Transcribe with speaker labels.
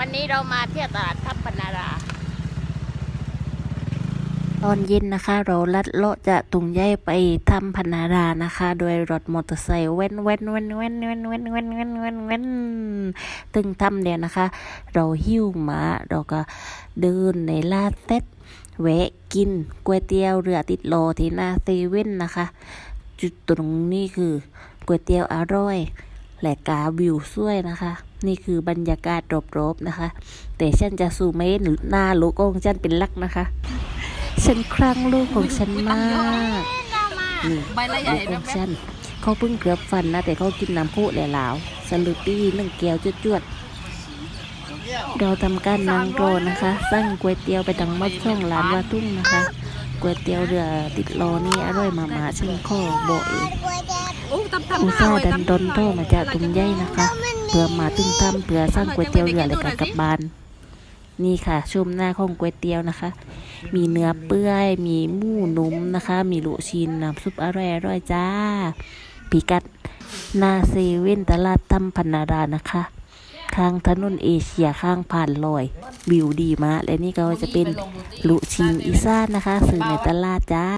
Speaker 1: วันนี้เรามาเที่ยวตลาดทับปนารา
Speaker 2: ตอนเย็นนะคะ เราลัดเลาะจากตุงใหญ่ไปทำพนารานะคะ โดยรถมอเตอร์ไซค์เว้นเว้นเว้นเว้นเว้นเว้นเว้นเว้นเว้นเว้นตึงทำเดียวนะคะ เราหิ้วหมาเราก็เดินในลาเต็ดแวะกินก๋วยเตี๋ยวเรือติดโลที่หน้าเซเว่นนะคะ จุดตรงนี้คือก๋วยเตี๋ยวอร่อย และกาวิวสวยนะคะ นี่คือบรรยากาศรอบๆนะคะ แต่ฉันจะสูไม่เห็นหน้าลูกของฉันเป็นลักนะคะ ฉันครั้งลูกของฉันมากนี่
Speaker 1: ใบละให
Speaker 2: ลู
Speaker 1: ญ่
Speaker 2: กของฉันเขาเพิ่งเกือบฟันนะแต่เขากินน้ำพุแหล่ลาวสลูปี้หนึ่งแก้วจวดๆเราทำการนางรอนะคะ สั่งก๋วยเตี๋ยวไปทั้งหมดช่องร้านว่าทุ่งนะคะก๋วยเตี๋ยวเรือติดรอนี่อร่อยมากๆฉันขอบอกเอง
Speaker 1: อู้ตำตำ
Speaker 2: อุตส่าดันดนโทรมาจากตุงใหญ่นะคะเพื่อมาตึ้งทำเพื่อสร้างก๋วยเตี๋ยวเรือเลยกลับบ้าน นี่ค่ะชมหน้าของก๋วยเตี๋ยวนะคะ มีเนื้อเปื่อย มีหมูนุ่มนะคะ มีลูกชิ้นน้ำซุปอร่อยอร่อยๆจ้าพิกัดหน้าเซเว่นตลาดตั้มพันนารานะคะข้างถนนเอเชียข้างผ่านลอย วิวดีมากและนี่ก็จะเป็นลูกชิ้นอีสานนะคะ ซื้อในตลาดจ้า